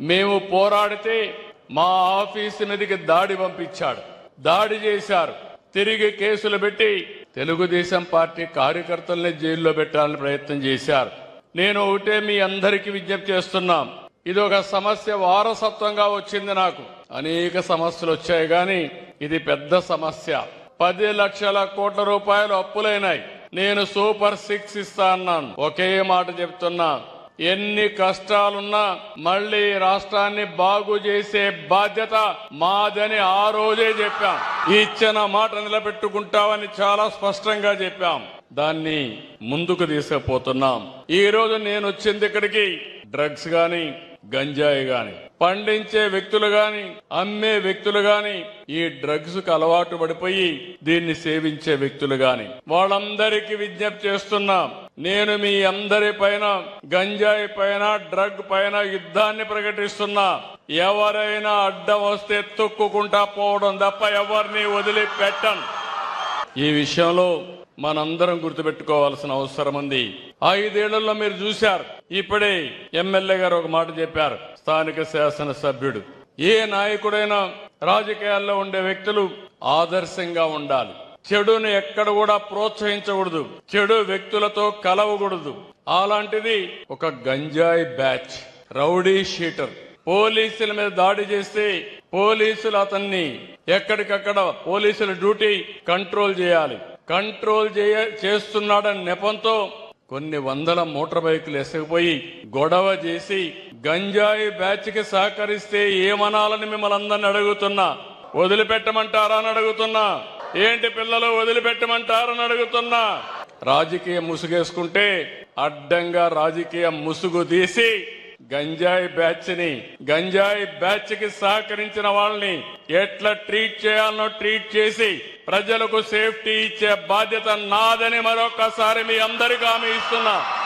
మేము పోరాడితే మా ఆఫీసు మీదకి దాడి పంపించాడు. దాడి చేశారు. తిరిగి కేసులు పెట్టి తెలుగుదేశం పార్టీ కార్యకర్తల్ని జైల్లో పెట్టాలని ప్రయత్నం చేశారు. నేను ఒకటే మీ అందరికీ విజ్ఞప్తి చేస్తున్నాం. ఇది ఒక సమస్య వారసత్వంగా వచ్చింది నాకు. అనేక సమస్యలు వచ్చాయి కానీ ఇది పెద్ద సమస్య. పది లక్షల కోట్ల రూపాయలు అప్పులైనాయి. నేను సూపర్ సిక్స్ ఇస్తా అన్నాను. ఒకే మాట చెప్తున్నా. ఎన్ని కష్టాలున్నా మళ్ళీ రాష్ట్రాన్ని బాగు చేసే బాధ్యత మాదని ఆ రోజే చెప్పాం. ఇచ్చిన మాట నిలబెట్టుకుంటామని చాలా స్పష్టంగా చెప్పాం. దాన్ని ముందుకు తీసుకుపోతున్నాం. ఈ రోజు నేను వచ్చింది ఇక్కడికి డ్రగ్స్ గాని గంజాయి గాని పండించే వ్యక్తులు గాని అమ్మే వ్యక్తులు గాని ఈ డ్రగ్స్కు అలవాటు పడిపోయి దీన్ని సేవించే వ్యక్తులు గాని వాళ్ళందరికీ విజ్ఞప్తి చేస్తున్నాం. నేను మీ అందరి పైన గంజాయి పైన డ్రగ్ పైన యుద్ధాన్ని ప్రకటిస్తున్నా. ఎవరైనా అడ్డం వస్తే తొక్కుకుంటా పోవడం తప్ప ఎవరిని వదిలిపెట్టను. ఈ విషయంలో మనందరం గుర్తుపెట్టుకోవాల్సిన అవసరం ఉంది. ఐదేళ్ళలో మీరు చూశారు ఇప్పుడే ఎమ్మెల్యే గారు ఒక మాట చెప్పారు స్థానిక శాసన సభ్యుడు ఏ నాయకుడైనా రాజకీయాల్లో ఉండే వ్యక్తులు ఆదర్శంగా ఉండాలి. చెడును ఎక్కడ కూడా ప్రోత్సహించకూడదు. చెడు వ్యక్తులతో కలవకూడదు. అలాంటిది ఒక గంజాయి బ్యాచ్ రౌడీ షీటర్. పోలీసుల మీద దాడి చేస్తే పోలీసులు అతన్ని ఎక్కడికక్కడ పోలీసుల డ్యూటీ కంట్రోల్ చేయాలి. కంట్రోల్ చేయ చేస్తున్నాడని నెపంతో కొన్ని వందల మోటార్ బైకులు ఎసగిపోయి గొడవ చేసి గంజాయి బ్యాచ్కి సహకరిస్తే ఏమనాలని మిమ్మల్ని అందరిని అడుగుతున్నా. వదిలిపెట్టమంటారా అని అడుగుతున్నా. ఏంటి పిల్లలు వదిలిపెట్టమంటారని అడుగుతున్నా. రాజకీయ ముసుగేసుకుంటే అడ్డంగా రాజకీయ ముసుగు తీసి గంజాయి బ్యాచ్ని గంజాయి బ్యాచ్కి సహకరించిన వాళ్ళని ఎట్లా ట్రీట్ చేయాలనో ట్రీట్ చేసి ప్రజలకు సేఫ్టీ ఇచ్చే బాధ్యత నాదని మరొకసారి మీ అందరికీ హామీ ఇస్తున్నా.